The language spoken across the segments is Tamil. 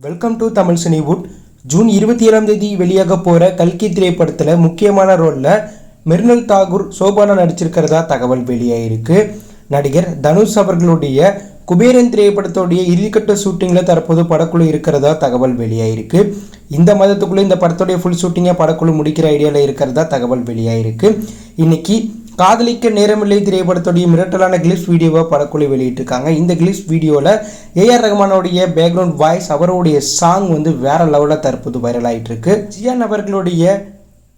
Welcome to Tamil Cinewood June இருபத்தி ஏழாம் தேதி வெளியாக போகிற கல்கி திரைப்படத்தில் முக்கியமான ரோலில் மிர்னல் தாகூர் சோபானா நடிச்சிருக்கிறதா தகவல் வெளியாகிருக்கு நடிகர் தனுஷ் அவர்களுடைய குபேரன் திரைப்படத்தோடைய இறுதிக்கட்ட ஷூட்டிங்கில் தற்போது படக்குழு இருக்கிறதா தகவல் வெளியாகிருக்கு இந்த மாதத்துக்குள்ளே இந்த படத்துடைய ஃபுல் ஷூட்டிங்கை படக்குழு முடிக்கிற ஐடியாவில் இருக்கிறதா தகவல் வெளியாகிருக்கு இன்றைக்கி காதலிக்க நேரமில்லை திரைப்படத்துடைய மிரட்டலான கிளிப்ஸ் வீடியோவை படக்குழு வெளியிட்டிருக்காங்க. இந்த கிளிப்ஸ் வீடியோவில் ஏஆர் ரஹ்மானோடைய பேக்ரவுண்ட் வாய்ஸ் அவருடைய சாங் வந்து வேற லெவலில் தற்போது வைரல் ஆயிட்டு இருக்கு ஜியான் அவர்களுடைய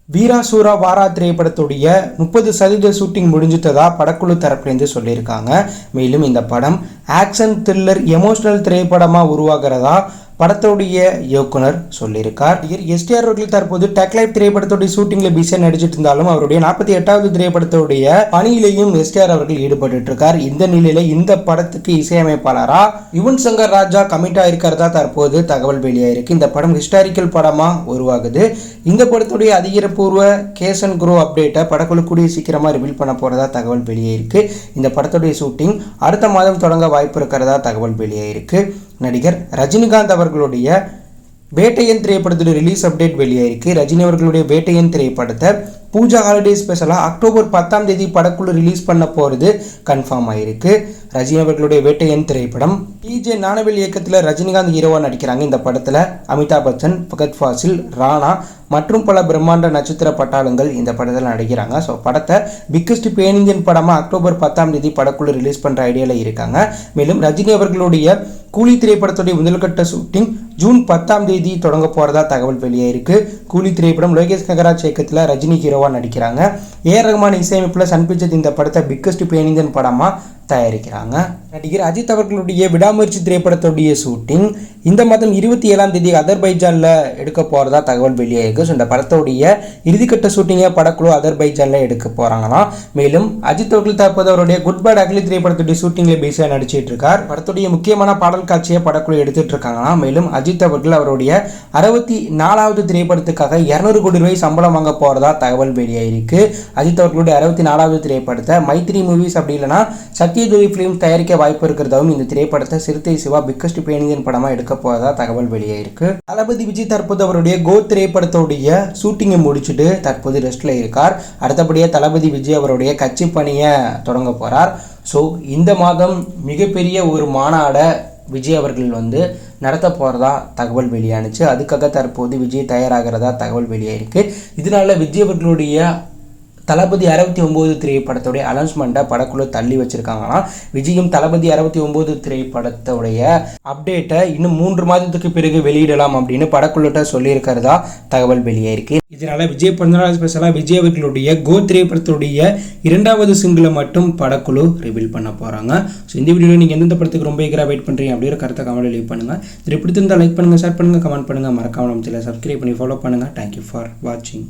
வீராசூரா வாரா திரைப்படத்துடைய முப்பது சதவீத ஷூட்டிங் முடிஞ்சிட்டதா படக்குழு தரப்புலேருந்து சொல்லியிருக்காங்க. மேலும் இந்த படம் ஆக்ஷன் த்ரில்லர் எமோஷனல் திரைப்படமாக உருவாகிறதா படத்துடைய இயக்குனர் சொல்லியிருக்கார். எஸ்டிஆர் அவர்கள் தற்போது டெக்லைப் திரைப்படத்துடைய ஷூட்டிங்கில் பிஸியாக நடிச்சிட்டு இருந்தாலும் அவருடைய நாற்பத்தி எட்டாவது திரைப்படத்துடைய பணியிலையும் எஸ்டிஆர் அவர்கள் ஈடுபட்டு இருக்கார். இந்த நிலையில இந்த படத்துக்கு இசையமைப்பாளரா யுவன் சங்கர் ராஜா கமிட் ஆயிருக்கிறதா தற்போது தகவல் வெளியாயிருக்கு. இந்த படம் ஹிஸ்டாரிக்கல் படமா உருவாகுது. இந்த படத்துடைய அதிகாரப்பூர்வ கேசன் குரோ அப்டேட்டை படக்குழு கூடிய சீக்கிரமா ரிவீல் பண்ண போறதா தகவல் வெளியாயிருக்கு. இந்த படத்துடைய ஷூட்டிங் அடுத்த மாதம் தொடங்க வாய்ப்பு இருக்கிறதா தகவல் வெளியாயிருக்கு. நடிகர் ரஜினிகாந்த் அவர்களுடைய வேட்டையன் திரைப்படத்துடைய ரிலீஸ் அப்டேட் வெளியாயிருக்கு. ரஜினி அவர்களுடைய வேட்டையன் திரைப்படத்தை பூஜா ஹாலிடே ஸ்பெஷலாக அக்டோபர் பத்தாம் தேதி படக்குழு ரிலீஸ் பண்ண போகிறது கன்ஃபார்ம் ஆயிருக்கு. ரஜினி அவர்களுடைய வேட்டையன் திரைப்படம் டிஜே ஞானவேல் இயக்கத்தில் ரஜினிகாந்த் ஹீரோவாக நடிக்கிறாங்க. இந்த படத்தில் அமிதாப் பச்சன் ஃபகத் ஃபாசில் ராணா மற்றும் பல பிரம்மாண்ட நட்சத்திர பட்டாளங்கள் இந்த படத்தில் நடிக்கிறாங்க. ஸோ படத்தை பிக்கஸ்ட் பேன் இந்தியன் படமாக அக்டோபர் பத்தாம் தேதி படக்குழு ரிலீஸ் பண்ணுற ஐடியாவில் இருக்காங்க. மேலும் ரஜினி அவர்களுடைய கூலி திரைப்படத்துடைய முதல்கட்ட ஷூட்டிங் ஜூன் பத்தாம் தேதி தொடங்க போகிறதா தகவல் வெளியாயிருக்கு கூலி திரைப்படம் லோகேஷ் ககராஜ் இயக்கத்தில் ரஜினி ஹீரோவாக நடிக்கிறாங்க. ஏ ரகுமான் இசையமைப்பில் சன் பிக்சர்ஸ் இந்த படத்தை பிக்கஸ்ட் பேனிங்கன் படமாக தயாரிக்கிறாங்க. நடிகர் அஜித் அவர்களுடைய விடாமுயற்சி திரைப்படத்துடைய ஷூட்டிங் இந்த மாதம் இருபத்தி ஏழாம் தேதி அதர்பைஜானில் எடுக்க போகிறதா தகவல் வெளியாயிருக்கு ஸோ இந்த படத்துடைய இறுதிக்கட்ட ஷூட்டிங்கை படக்குழு அதர்பைஜானில் எடுக்க போகிறாங்களாம் மேலும் அஜித் அவர்கள் தற்போது அவருடைய குட் பேட் அக்லி திரைப்படத்துடைய ஷூட்டிங்கில் பிஸியாக நடிச்சிட்டு இருக்கார். படத்துடைய முக்கியமான பாடல் காட்சியை படக்குழு எடுத்துட்டு இருக்காங்களாம். மேலும் அஜித் அவர்கள் அவருடைய அறுபத்தி நாலாவது திரைப்படத்துக்காக இரநூறு கோடி ரூபாய் சம்பளம் வாங்க போகிறதா தகவல் வெளியாயிருக்கு அஜித் அவர்களுடைய அறுபத்தி நாலாவது திரைப்படத்தை மைத்ரி மூவிஸ் அப்படி இல்லைன்னா சத்யதேவி ஃபிலிம் தயாரிக்க வாய்ப்பு இருக்கிறதாவும் இந்த திரைப்படத்தை சிறுத்தை சிவா பிக்கஸ்ட் பேனியன் படமாக எடுக்க போகிறதா தகவல் வெளியாயிருக்கு தளபதி விஜய் தற்போது அவருடைய கோ திரைப்படத்துடைய ஷூட்டிங்கை முடிச்சுட்டு தற்போது ரெஸ்ட்டில் இருக்கார். அடுத்தபடியாக தளபதி விஜய் அவருடைய கட்சி பணியை தொடங்க போகிறார் ஸோ இந்த மாதம் மிகப்பெரிய ஒரு மாநாடை விஜய் அவர்கள் வந்து நடத்த போகிறதா தகவல் வெளியானுச்சு. அதுக்காக தற்போது விஜய் தயாராகிறதா தகவல் வெளியாயிருக்கு. இதனால விஜய் அவர்களுடைய தளபதி அறுபத்தி ஒம்பது திரைப்படத்துடைய அனௌன்ஸ்மெண்ட்டை படக்குழு தள்ளி வச்சுருக்காங்கன்னா விஜயும் தளபதி அறுபத்தி ஒம்பது திரைப்படத்துடைய அப்டேட்டை இன்னும் மூன்று மாதத்துக்கு பிறகு வெளியிடலாம் அப்படின்னு படக்குழுட்ட சொல்லியிருக்கிறதா தகவல் வெளியாயிருக்கு. இதனால விஜய் பிறந்தநாள் ஸ்பெஷலாக விஜய் அவர்களுடைய கோ திரைப்படத்துடைய இரண்டாவது சிங்கிளை மட்டும் படக்குழு ரிவீல் பண்ண போகிறாங்க ஸோ இந்த வீடியோவில் நீங்கள் எந்தெந்த படத்துக்கு ரொம்ப ஈகராக வெயிட் பண்ணுறீங்க அப்படிங்கிற கருத்தை கமெண்ட் லீவ் பண்ணுங்கள் இது பிடித்திருந்தால் லைக் பண்ணுங்கள் ஷேர் பண்ணுங்கள் கமெண்ட் பண்ணுங்கள் மறக்காமல் நம்ம சப்ஸ்கிரைப் பண்ணி ஃபாலோ பண்ணுங்கள் தேங்க்யூ ஃபார் வாட்சிங்